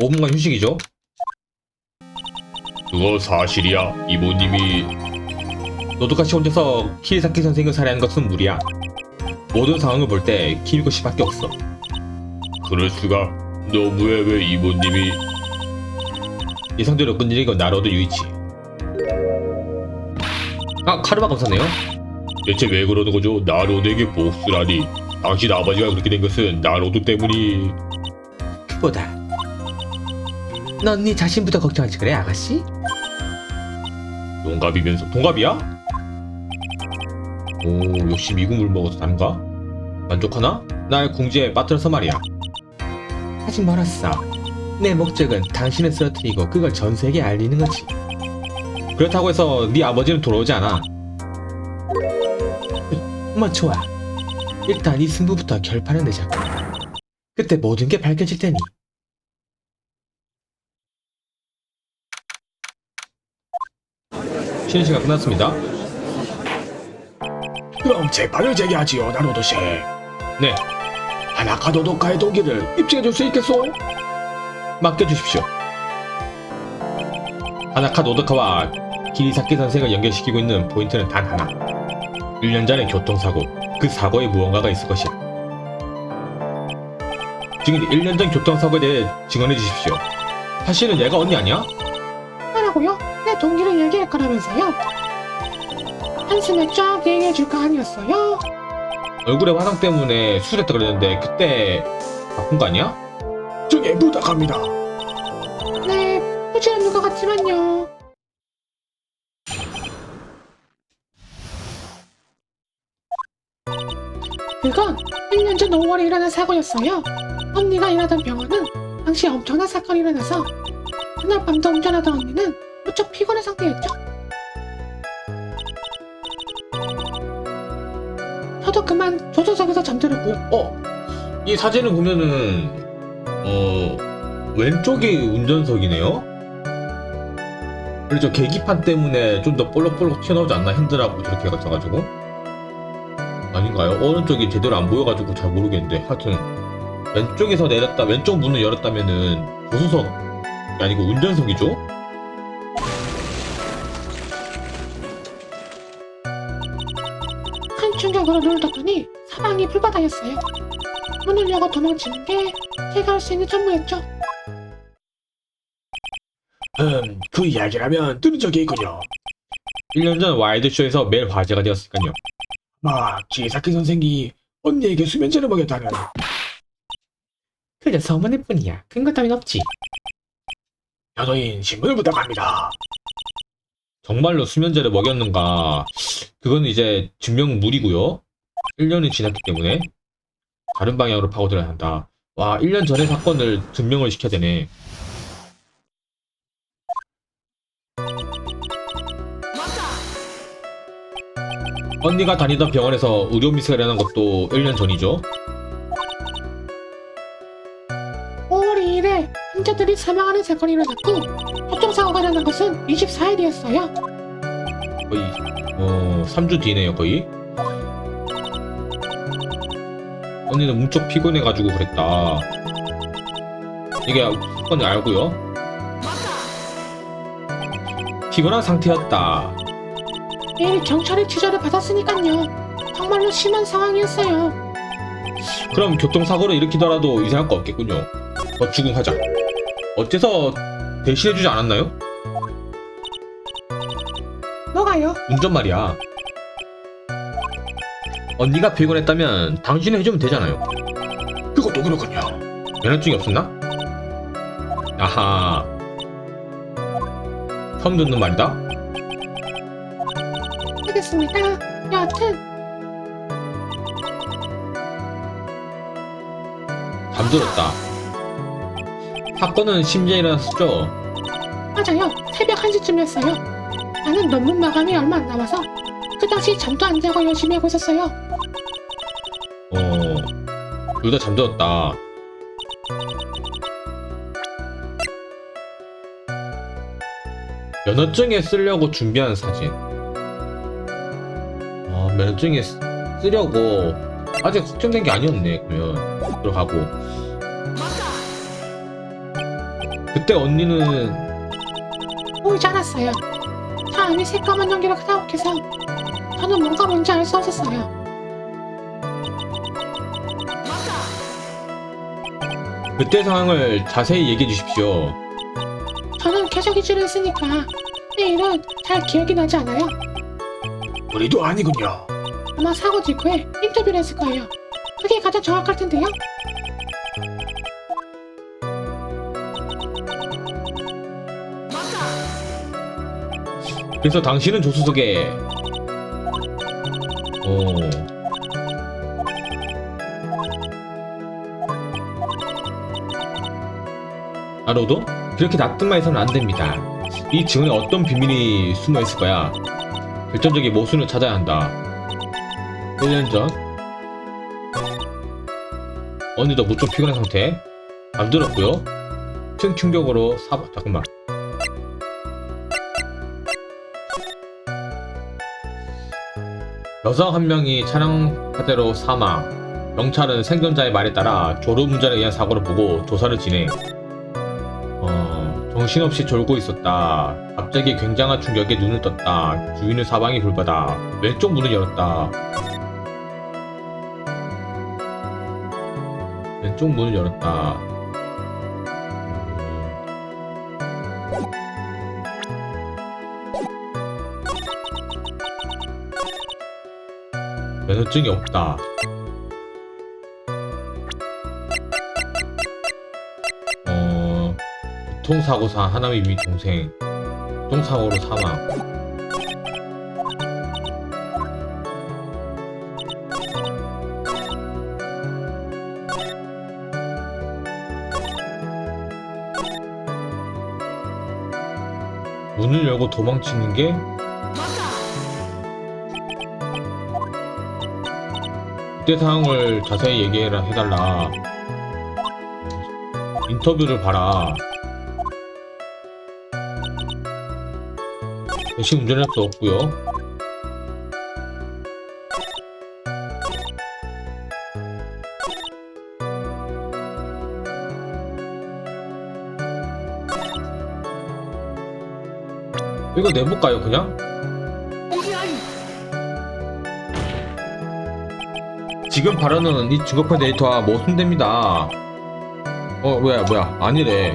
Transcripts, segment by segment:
5분간 휴식이죠. 그거 사실이야. 이모님이 너도같이 혼자서 키리사키 선생을 살해하는 것은 무리야. 모든 상황을 볼 때 키미코 씨밖에 없어. 그럴 수가. 너무해 왜 이모님이 예상대로 끈질긴 건 나로도 유이치. 아 카르마 감사네요. 대체 왜 그러는 거죠? 나로드에게 복수라니. 당신 아버지가 그렇게 된 것은 나로드 때문이. 그보다 넌 네 자신부터 걱정하지 그래 아가씨? 동갑이면서 동갑이야? 오 역시 미국물 먹어서 다른가? 만족하나? 날 궁지에 빠뜨려서 말이야 아직 멀었어 내 목적은 당신을 쓰러뜨리고 그걸 전 세계에 알리는 거지 그렇다고 해서 네 아버지는 돌아오지 않아 뭐 좋아 일단 이 승부부터 결판을 내자고 그때 모든 게 밝혀질 테니 쉬는 시간 끝났습니다 그럼 재판을 제기하지요, 나로도시. 네 하나카도 독가의 동기를 입증해줄 수 있겠소? 맡겨주십시오. 하나카 노드카와 기리사키 선생을 연결시키고 있는 포인트는 단 하나. 1년 전의 교통사고, 그 사고에 무언가가 있을 것이야. 증인 1년 전 교통사고에 대해 증언해 주십시오. 사실은 얘가 언니 아니야? 하라고요? 내 동기를 얘기할 거라면서요? 한숨에 쫙 얘기해 줄 거 아니었어요? 얼굴에 화상 때문에 수술했다 그랬는데 그때 바꾼 거 아니야? 저게 부탁합니다. 네, 않는 것 같지만요. 그건 1년 전 5월에 일어난 사고였어요. 언니가 일하던 병원은 당시 엄청난 사건이 일어나서 그날 밤도 운전하던 언니는 무척 피곤한 상태였죠. 저도 그만 조수석에서 잠들었고요. 어? 이 사진을 보면은 어 왼쪽이 운전석이네요. 그렇죠 계기판 때문에 좀 더 볼록볼록 튀어나오지 않나 핸들하고 저렇게 가져가지고 아닌가요? 오른쪽이 제대로 안 보여가지고 잘 모르겠는데 하여튼 왼쪽에서 내렸다 왼쪽 문을 열었다면은 조수석이 아니고 운전석이죠? 충격으로 눈을 떴더니 사방이 불바다였어요. 문을 열고 도망치는 게 제가 할 수 있는 전부였죠. 음, 그 이야기라면 들은 적이 있군요. 1년 전 와이드쇼에서 매일 화제가 되었으니까요. 막 기사키 선생이 언니에게 수면제를 먹였다는 그저 소문일 뿐이야. 근거 따윈 없지. 변호인 신문을 부탁합니다. 정말로 수면제를 먹였는가. 그건 이제 증명물이고요. 1년이 지났기 때문에 다른 방향으로 파고들어야 한다. 와 1년 전의 사건을 증명을 시켜야 되네. 언니가 다니던 병원에서 의료 미스가 일어난 것도 1년 전이죠 환자들이 사망하는 사건이 일어났고 교통사고가 일어난 것은 24일이었어요. 거의 어 3주 뒤네요 거의 언니는 무척 피곤해가지고 그랬다 이게 사건을 알고요 피곤한 상태였다 매일 경찰의 취재를 받았으니까요. 정말로 심한 상황이었어요. 그럼 교통사고를 일으키더라도 이상할 거 없겠군요 더 추궁하자 어째서 대신해주지 않았나요? 뭐가요? 운전 말이야 언니가 피곤했다면 당신이 해주면 되잖아요 그것도 그렇군요. 면허증이 없었나? 아하. 처음 듣는 말이다. 알겠습니다. 여하튼 잠들었다. 사건은 심지어 일어났었죠. 맞아요. 새벽 1시쯤이었어요. 나는 논문 마감이 얼마 안 남아서 그 당시 잠도 안 자고 열심히 하고 있었어요. 어, 둘 다 잠들었다. 면허증에 쓰려고 준비한 사진. 아, 면허증에 쓰- 쓰려고 아직 확정된 게 아니었네. 그러면 들어가고 그때 언니는 보이지 않았어요. 차 안이 새까만 연기로 가득해서 저는 뭔가 뭔지 알 수 없었어요. 그때 상황을 자세히 얘기해 주십시오. 저는 계속 이주를 했으니까 내일은 잘 기억이 나지 않아요. 우리도 아니군요. 아마 사고 직후에 인터뷰를 했을 거예요. 그게 가장 정확할 텐데요. 그래서 당신은 조수석에 어 나로도 그렇게 납득만 해서는 안 됩니다. 이 증언에 어떤 비밀이 숨어 있을 거야. 결정적인 모순을 찾아야 한다. 1년 전 언니도 무척 피곤한 상태 잠들었고요. 층 충격으로 사 잠깐만. 여성 한 명이 차량 화재로 사망. 경찰은 생존자의 말에 따라 졸음운전에 의한 사고를 보고 조사를 진행. 어, 정신없이 졸고 있었다. 갑자기 굉장한 충격에 눈을 떴다. 주인은 사방이 불바다. 왼쪽 문을 열었다. 왼쪽 문을 열었다. 면허증이 없다. 어, 교통사고사 하나미 미 동생 교통사고로 사망. 문을 열고 도망치는 게 그때 상황을 자세히 얘기해라 해달라. 인터뷰를 봐라. 대신 운전할 수 없고요. 이거 내볼까요, 그냥? 지금 발언은 이 증거판 데이터와 모순됩니다. 어, 뭐야, 뭐야. 아니래.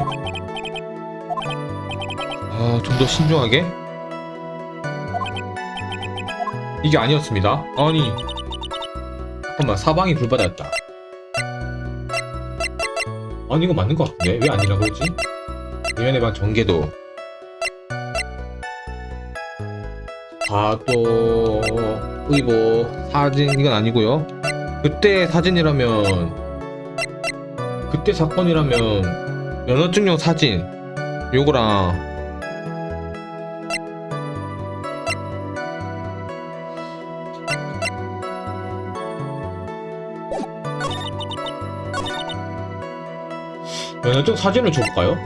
아, 좀 더 신중하게? 이게 아니었습니다. 아니. 잠깐만, 사방이 불바다였다. 아니, 이거 맞는 것 같은데? 왜 아니라 그러지? 예언의 방 전개도. 파도, 의보, 사진, 이건 아니고요 그때 사진이라면 그때 사건이라면 면허증용 사진 요거랑 면허증 사진을 줘볼까요?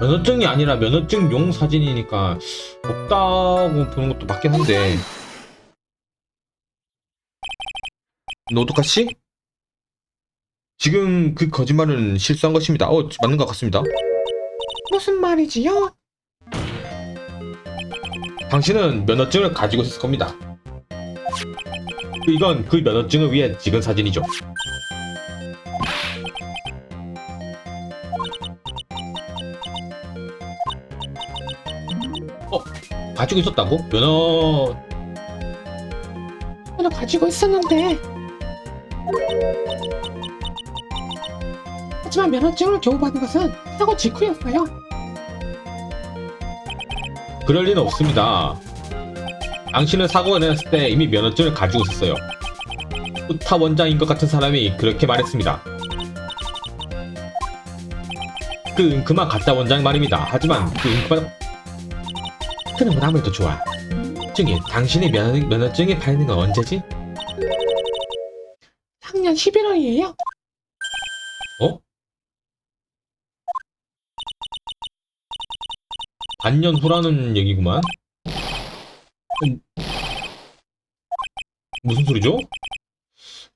면허증이 아니라 면허증용 사진이니까 없다고 보는 것도 맞긴 한데 노도카 씨? 지금 그 거짓말은 실수한 것입니다. 어, 맞는 것 같습니다. 무슨 말이지요? 당신은 면허증을 가지고 있을 겁니다. 이건 그 면허증을 위해 찍은 사진이죠. 가지고 있었다고? 면허 저도 가지고 있었는데 하지만 면허증을 겨우 받은 것은 사고 직후였어요. 그럴 리는 없습니다. 당신은 사고가 일어났을 때 이미 면허증을 가지고 있었어요. 후타 원장인 것 같은 사람이 그렇게 말했습니다. 그 은큼한 가짜 원장 말입니다. 하지만 그 은큼한 그는 건 아무래도 좋아. 증인, 당신의 면허, 면허증이 발는 건 언제지? 작년 11월이에요. 어? 반년 후라는 얘기구만. 음, 무슨 소리죠?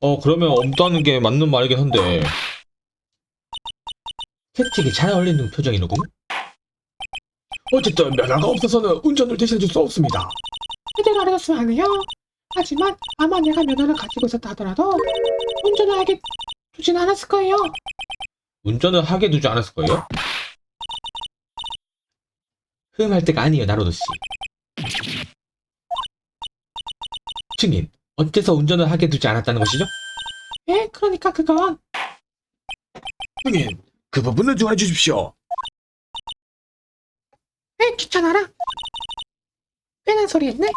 어 그러면 없다는 게 맞는 말이긴 한데 채찍이 잘 어울리는 표정이로군 어쨌든 면허가 없어서는 운전을 대신해줄 수 없습니다. 그대로 알아줬으면 하네요. 하지만 아마 내가 면허를 가지고 있었다 하더라도 운전을 하게 두진 않았을 거예요. 운전을 하게 두지 않았을 거예요? 흠할 때가 아니에요 나로도 씨 증인 어째서 운전을 하게 두지 않았다는 것이죠? 예, 그러니까 그건 승인, 그 부분을 조언해 주십시오. 에 귀찮아라. 꽤난 소리 했네.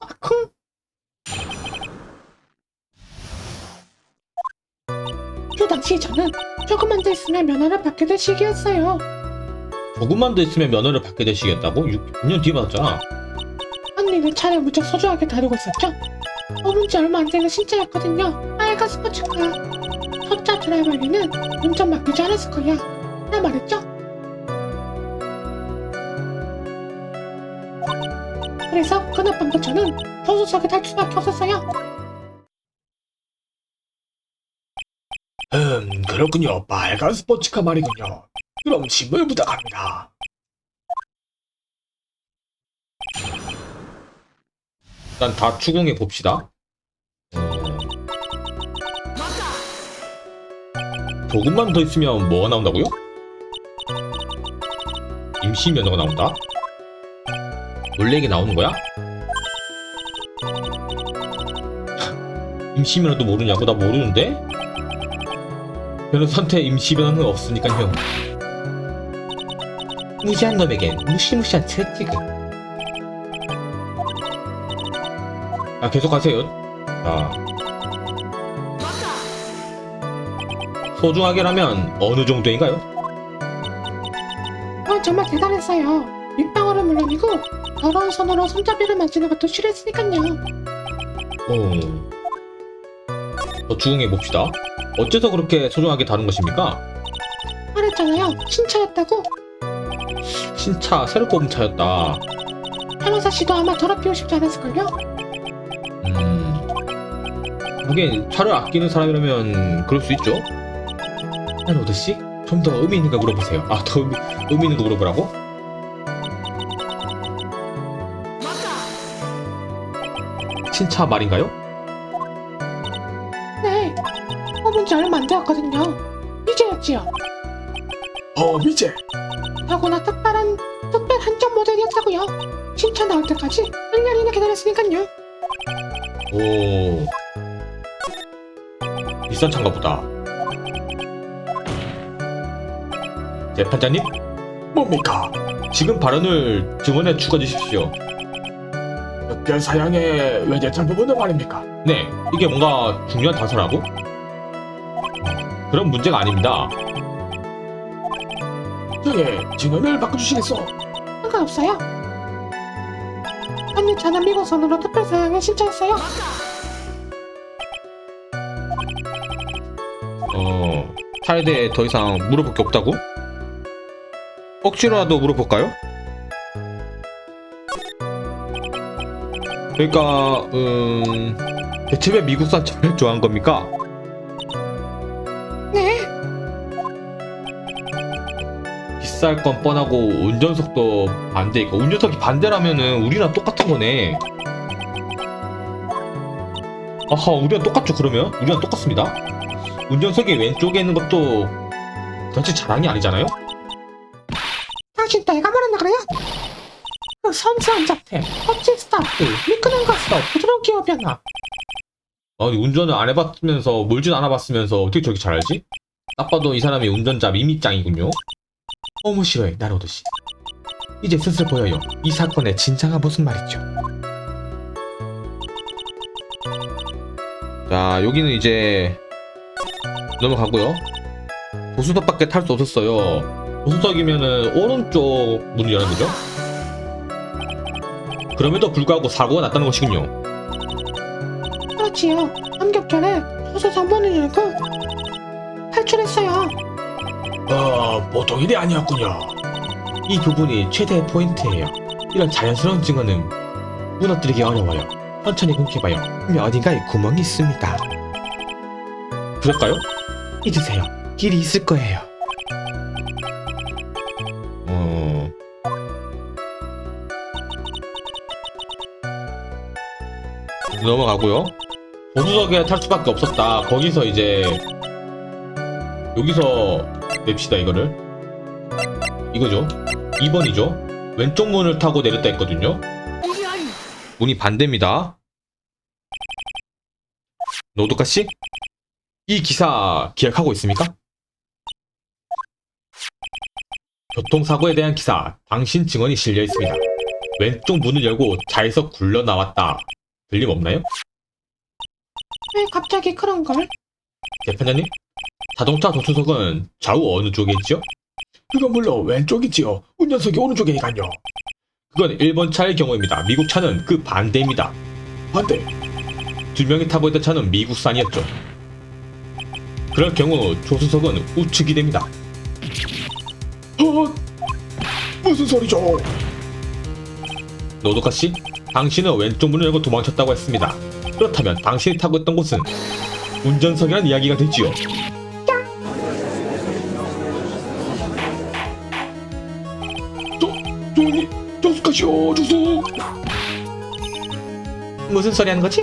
아, 쿵. 그 당시 저는 조금만 더 있으면 면허를 받게 될 시기였어요. 조금만 더 있으면 면허를 받게 되시겠다고? 6년 뒤에 받았잖아 언니는 차를 무척 소중하게 다루고 있었죠. 뽑은 지 얼마 안 되는 신차였거든요. 빨간 스포츠카. 첫차 드라이버에는 운전 맡기지 않았을 거야. 나 말했죠? 그래서 그날 밤도 저는 조수석에 탈 수밖에 없었어요. 음, 그렇군요. 빨간 스포츠카 말이군요. 그럼 신문 부탁합니다. 일단 다 추궁해 봅시다 어... 조금만 더 있으면 뭐가 나온다고요? 임시 면허가 나온다? 이게 나오는 거야? 임시 면허도 모르냐고? 나 모르는데? 변호사한테 임시 면허는 없으니까요 무지한 놈에겐 무시무시한 채찍을 아 계속하세요 자 소중하게라면 어느 정도인가요? 그건 정말 대단했어요. 밑방울은 물론이고 더러운 손으로 손잡이를 만지는 것도 싫어했으니까요. 어... 더 추궁해 봅시다 어째서 그렇게 소중하게 다룬 것입니까? 말했잖아요. 신차였다고. 신차 새로 뽑은 차였다 변호사 씨도 아마 더럽히고 싶지 않았을걸요? 음... 하긴 차를 아끼는 사람이라면 그럴 수 있죠 하노드씨? 좀 더 의미 있는 거 물어보세요 아 더 의미, 의미 있는 거 물어보라고? 신차 말인가요? 네. 뽑은 지 얼마 안 되었거든요. 이제였지요. 어, 미제. 더구나 특별한, 특별 한정 모델이었다고요. 신차 나올 때까지 1년이나 기다렸으니까요. 오 비싼 차인가 보다 재판장님 뭡니까? 지금 발언을 증언에 추가 주십시오 특별 사양의 외제차 부분은 말입니까? 네 이게 뭔가 중요한 단서라고? 그런 문제가 아닙니다 승인, 증언을 바꿔주시겠어? 상관없어요. 언니 차는 미국선으로 특별 사양을 신청했어요. 어 차에 대해 더 이상 물어볼 게 없다고? 억지로라도 물어볼까요? 그러니까 음 대체 왜 미국산 차를 좋아한 겁니까? 네. 비쌀 건 뻔하고 운전석도 반대니까 운전석이 반대라면은 우리랑 똑같은 거네. 아하 우리랑 똑같죠 그러면 우리랑 똑같습니다. 운전석이 왼쪽에 있는 것도 전체 자랑이 아니잖아요? 한 자태, 멋진 스타트, 미끄러운 가스도 부드러운 기어 변화. 아니 운전을 안 해봤으면서 몰진 않아봤으면서 어떻게 저렇게 잘 알지? 딱 봐도 이 사람이 운전자 미미짱이군요. 어머 싫어해 나로도 씨. 이제 슬슬 보여요. 이 사건의 진상은 무슨 말이죠? 자 여기는 이제 넘어가고요. 보수석밖에 탈 수 없었어요. 보수석이면은 오른쪽 문을 여는 거죠? 그럼에도 불구하고 사고가 났다는 것이군요. 그렇지요. 합격전에 소수 정보를 열고 탈출했어요. 어, 보통 일이 아니었군요. 이 부분이 최대의 포인트예요. 이런 자연스러운 증언은 무너뜨리기 어려워요. 천천히 공개봐요. 분명 어딘가에 구멍이 있습니다. 그럴까요? 잊으세요. 길이 있을 거예요. 넘어가고요. 보수석에 탈 수밖에 없었다. 거기서 이제 여기서 냅시다 이거를. 이거죠. 2번이죠. 왼쪽 문을 타고 내렸다 했거든요. 문이 반대입니다. 노도카 씨? 이 기사 기억하고 있습니까? 교통사고에 대한 기사, 당신 증언이 실려 있습니다. 왼쪽 문을 열고 차에서 굴러 나왔다. 들림없나요? 왜 갑자기 그런 걸? 대표자님? 자동차 조수석은 좌우 어느 쪽에 있죠? 그건 물론 왼쪽이지요. 운전석이 오른쪽이니까요. 그건 일본 차의 경우입니다. 미국 차는 그 반대입니다. 반대. 두 명이 타고 있던 차는 미국산이었죠. 그럴 경우 조수석은 우측이 됩니다. 어? 무슨 소리죠? 노도카 씨, 당신은 왼쪽 문을 열고 도망쳤다고 했습니다. 그렇다면 당신이 타고 있던 곳은 운전석이란 이야기가 되지요. 조용히 조숙하시오 조숙. 무슨 소리 하는 거지?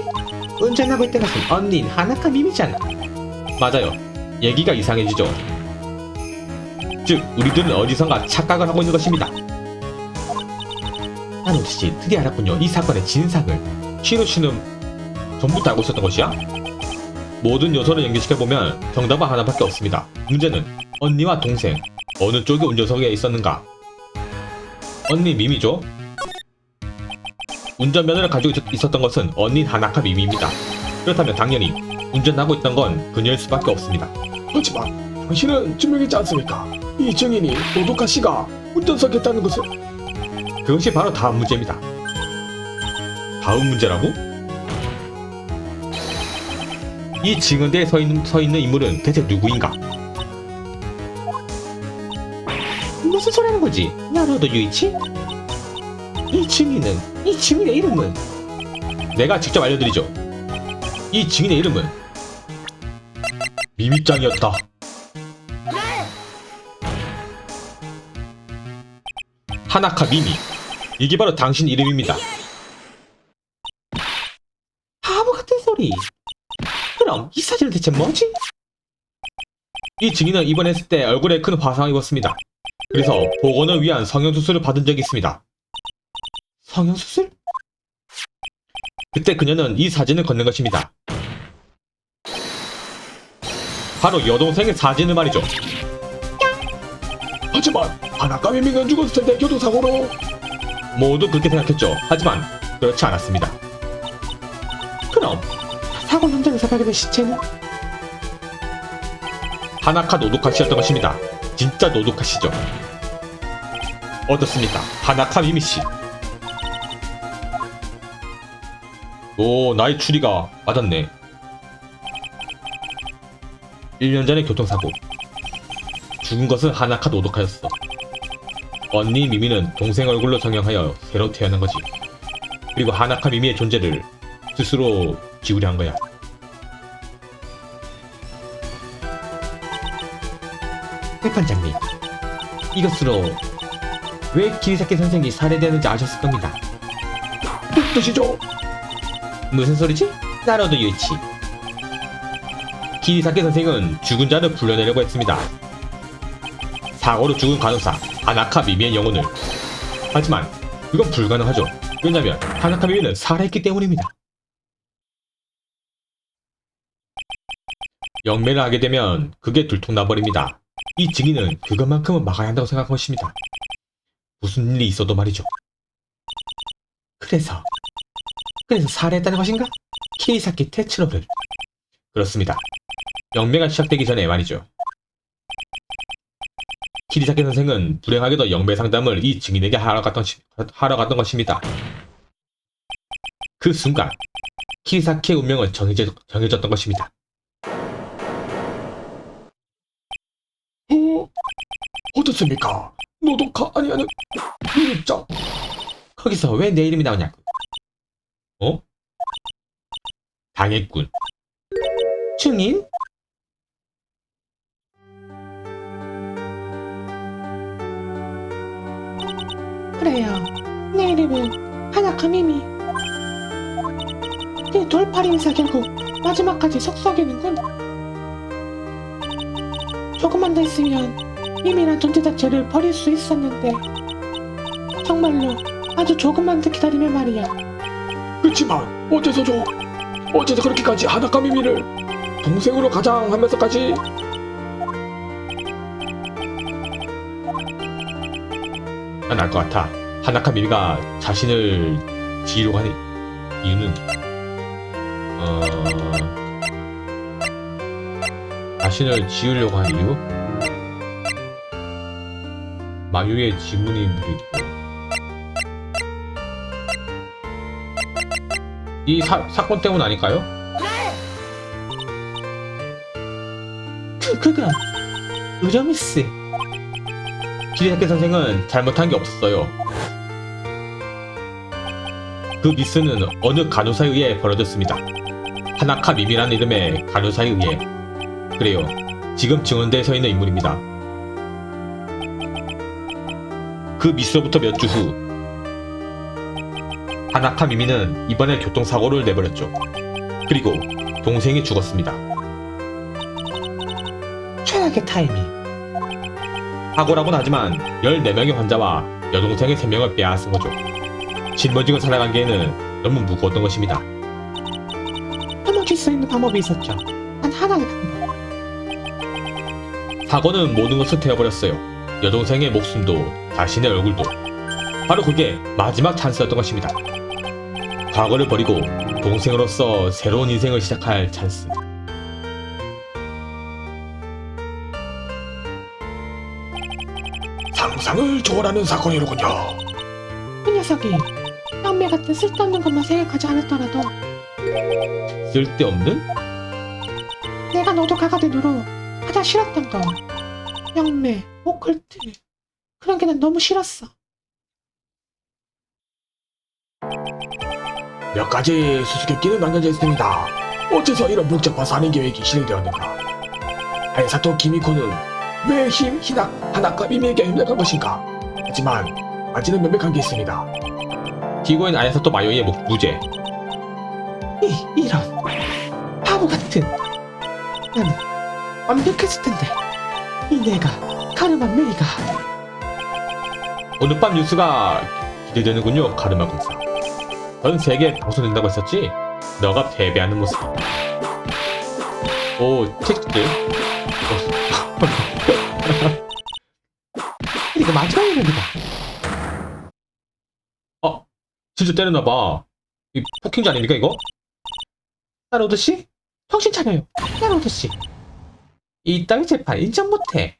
운전하고 있던 것은 언닌 하나카 미미잖아. 맞아요. 얘기가 이상해지죠. 즉, 우리들은 어디선가 착각을 하고 있는 것입니다. 나노 씨, 드디어 알았군요. 이 사건의 진상을. 시로 씨는 전부터 알고 있었던 것이야? 모든 요소를 연결시켜보면 정답은 하나밖에 없습니다. 문제는 언니와 동생, 어느 쪽이 운전석에 있었는가? 언니 미미죠? 운전면허를 가지고 있- 있었던 것은 언니 하나카 미미입니다. 그렇다면 당연히 운전하고 있던 건 그녀일 수밖에 없습니다. 하지만 당신은 증명했지 않습니까? 이 증인이 노도카 씨가 운전석에 있다는 것을 그것이 바로 다음 문제입니다. 다음 문제라고? 이 증언대에 서 있는, 서 있는 인물은 대체 누구인가? 무슨 소리 하는 거지? 나로도 유이치? 이 증인은, 이 증인의 이름은? 내가 직접 알려드리죠. 이 증인의 이름은 미미짱이었다. 하나카 미미. 이게 바로 당신 이름입니다. 바보 같은 소리. 그럼 이 사진은 대체 뭐지? 이 증인은 입원했을 때 얼굴에 큰 화상을 입었습니다. 그래서 복원을 위한 성형수술을 받은 적이 있습니다. 성형수술? 그때 그녀는 이 사진을 건넨 것입니다. 바로 여동생의 사진을 말이죠. 하지만 하나까미 미가 죽었을 텐데 교통사고로 모두 그렇게 생각했죠. 하지만 그렇지 않았습니다. 그럼 사고 현장에서 발견된 시체는 하나카 노도카 씨였던 것입니다. 진짜 노도카 씨죠. 어떻습니까? 하나카 미미 씨. 오, 나의 추리가 맞았네. 1년 전의 교통사고. 죽은 것은 하나카 노도카였어. 언니 미미는 동생 얼굴로 성형하여 새로 태어난 거지. 그리고 하나카 미미의 존재를 스스로 지우려 한 거야. 재판장님, 이것으로 왜 기리사키 선생이 살해되는지 아셨을 겁니다. 뜻이죠? 무슨 소리지? 나로도 유치. 기리사키 선생은 죽은 자를 불러내려고 했습니다. 사고로 죽은 간호사 하나카 미미의 영혼을. 하지만 그건 불가능하죠. 왜냐면 하나카 미미는 살아있기 때문입니다. 영매를 하게 되면 그게 들통나버립니다. 이 증인은 그것만큼은 막아야 한다고 생각한 것입니다. 무슨 일이 있어도 말이죠. 그래서 그래서 살해했다는 것인가? 키이사키 테츠로를 그렇습니다. 영매가 시작되기 전에 말이죠. 키리사키 선생은 불행하게도 영매 상담을 이 증인에게 하러 갔던, 시- 하러 갔던 것입니다. 그 순간 키리사키의 운명은 정해져, 정해졌던 것입니다. 어? 어떻습니까? 노도카 아니 아니 미입장 거기서 왜 내 이름이 나오냐고. 어? 당했군. 증인? 그래요. 내 이름은 하나카 미미. 이 돌팔이면서 결국 마지막까지 속썩이는군. 조금만 더 있으면 미미란 존재 자체를 버릴 수 있었는데 정말로 아주 조금만 더 기다리면 말이야. 그렇지만 어째서 저 어째서 그렇게까지 하나카 미미를 동생으로 가장 하면서까지 난알것 같아. 하나카 미미가 자신을 지으려고 하는 이유는 어 자신을 지으려고 하는 이유? 마유의 지문이 묻어있고 이 사, 사건 때문 아닐까요? 그, 그건 의점이스 기리사키 선생은 잘못한 게 없었어요. 그 미스는 어느 간호사에 의해 벌어졌습니다. 하나카 미미라는 이름의 간호사에 의해. 그래요. 지금 증언대에 서 있는 인물입니다. 그 미스로부터 몇 주 후, 하나카 미미는 이번에 교통사고를 내버렸죠. 그리고 동생이 죽었습니다. 최악의 타이밍. 사고라고는 하지만 14명의 환자와 여동생의 3명을 빼앗은 거죠. 짊어지고 살아가기에는 너무 무거웠던 것입니다. 도망칠 수 있는 방법이 있었죠. 단 하나의 방법. 사고는 모든 것을 태워버렸어요. 여동생의 목숨도 자신의 얼굴도. 바로 그게 마지막 찬스였던 것입니다. 과거를 버리고 동생으로서 새로운 인생을 시작할 찬스. 상상을 초월하는 사건이로군요. 그 녀석이 영매 같은 쓸데없는 것만 생각하지 않았더라도 쓸데없는? 내가 너도 가가된으로 가장 싫었던 거 영매, 오컬트 그런 게 난 너무 싫었어 몇 가지 수수께끼는 남겨져 있습니다. 어째서 이런 복잡한 살인 계획이 실행되었는가? 아이사토 기미코는 왜 힘, 희낙, 하나카 미미에게 협력한 것인가? 하지만 아직은 명백한 게 있습니다. 기고인 아야사토 마요이의 목 무죄. 이, 이런 바보 같은 나는 완벽했을 텐데 이 내가 카르마 메이가 오늘 밤 뉴스가 기대되는군요, 가르마 검사. 전 세계 방송된다고 했었지? 너가 패배하는 모습. 오, 텍스트. 이거 마지막 이름이다 어, 진짜 때렸나봐. 이 폭행자 아닙니까, 이거? 나로드 씨? 정신 차려요 나로드 씨 이따위 재판 인정 못해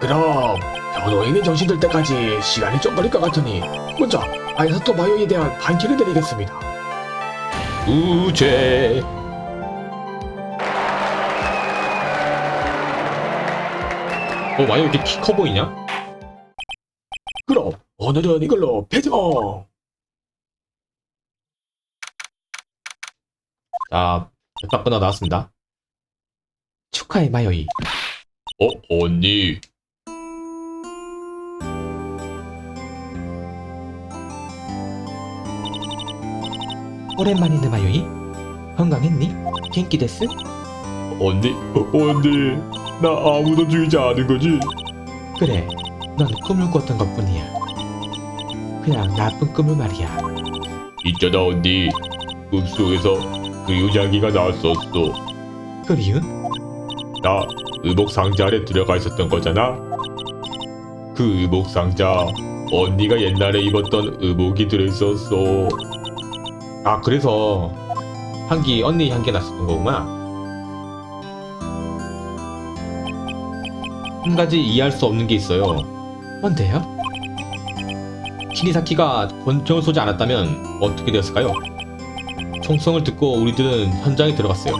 그럼 변호인이 정신들 때까지 시간이 좀 걸릴 것 같으니 먼저 아이사토 마요에 대한 판결을 내리겠습니다. 우죄. 어, 마요 이렇게 키 커 보이냐? 그럼 오늘은 이걸로 배정! 자, 백박 끊어 나왔습니다. 축하해 마요이 어 언니 오랜만이네 마요이 건강했니? genki 데스? 언니 어, 언니 나 아무도 죽이지 않은 거지? 그래 넌 꿈을 꿨던 것 뿐이야 그냥 나쁜 꿈을 말이야 있잖아 언니 꿈속에서 그 유자기가 나왔었어 그리운? 나 의복 상자 안에 들어가 있었던 거잖아 그 의복 상자 언니가 옛날에 입었던 의복이 들어있었어 아, 그래서 향기, 언니 향기 났었던 거구나. 한 가지 이해할 수 없는 게 있어요. 뭔데요? 키니사키가 권총을 쏘지 않았다면 어떻게 되었을까요? 총성을 듣고 우리들은 현장에 들어갔어요.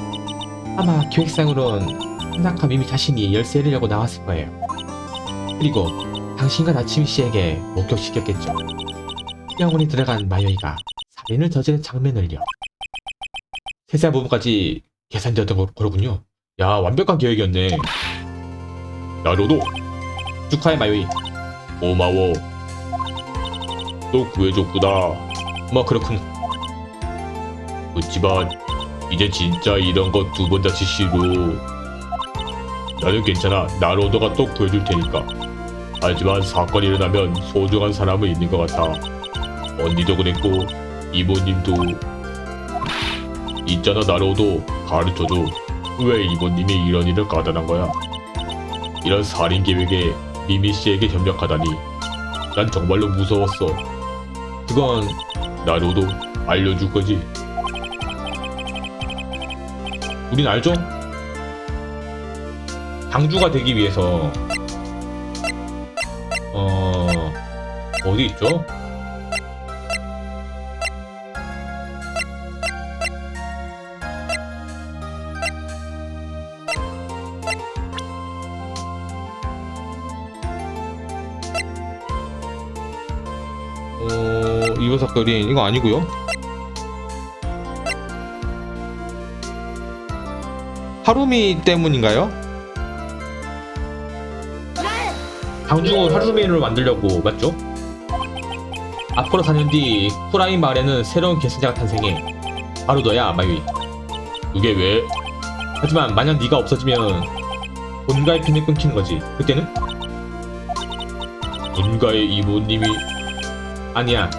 아마 기획상으론 하나카 미미 자신이 열쇠를 열고 나왔을 거예요 그리고 당신과 나치미 씨에게 목격시켰겠죠 영혼이 들어간 마요이가 살인을 저지른 장면을요 세세한 부분까지 계산되었던 거- 거로군요. 야, 완벽한 계획이었네. 나로도 축하해 마요이 고마워. 또 구해줬구나. 뭐 그렇군 그렇지만 이제 진짜 이런 거 두 번 다치 싫어. 나는 괜찮아. 나로도가 또 구해줄 테니까. 하지만 사건이 일어나면 소중한 사람은 있는 것 같아. 언니도 그랬고 이모님도 있잖아 나로도 가르쳐줘. 왜 이모님이 이런 일을 가다란 거야? 이런 살인 계획에 미미 씨에게 협력하다니. 난 정말로 무서웠어. 그건 나로도 알려줄 거지. 우린 알죠? 당주가 되기 위해서 어 어디 있죠? 어 이버사거리 이거 아니고요. 하루미 때문인가요? 방중을 하루미를 만들려고 맞죠? 앞으로 4년 뒤 쿠라이 마을에는 새로운 계승자가 탄생해 바로 너야 마유이 그게 왜? 하지만 만약 네가 없어지면 본가의 핀이 끊기는 거지 그때는? 본가의 이모님이 아니야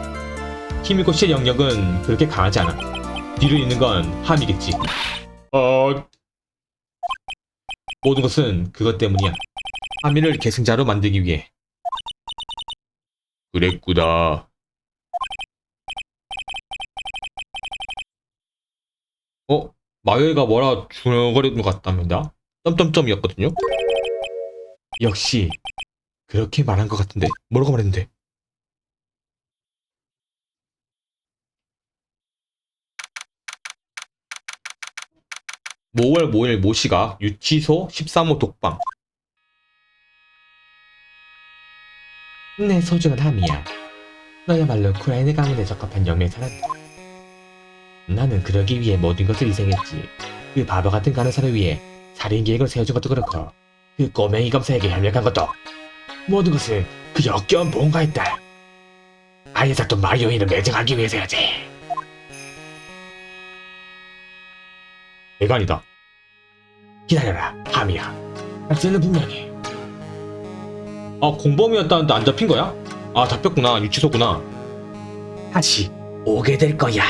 키미코 씨의 영역은 그렇게 강하지 않아 뒤로 있는 건 함이겠지 아 모든 것은 그것 때문이야 하미를 계승자로 만들기 위해 그랬구나. 어? 마요이가 뭐라 중얼거리는 것 같답니다. 점점점이었거든요. 역시 그렇게 말한 것 같은데 뭐라고 말했는데? 모월 모일 모시가 유치소 13호 독방 내 소중한 함이야 너야말로 쿠라인의 가문에 적합한 영매에 살았다 나는 그러기 위해 모든 것을 희생했지. 그 바보 같은 간호사를 위해 살인 계획을 세워준 것도 그렇고, 그 꼬맹이 검사에게 협력한 것도 모든 것을 그 역겨운 뭔가에 딸 아이사또 마리오이를 매장하기 위해서야지. 아니다. 기다려라, 하미야. 박제는 분명히. 아, 공범이었다는데 안 잡힌 거야? 아, 잡혔구나. 유치소구나. 다시 오게 될 거야.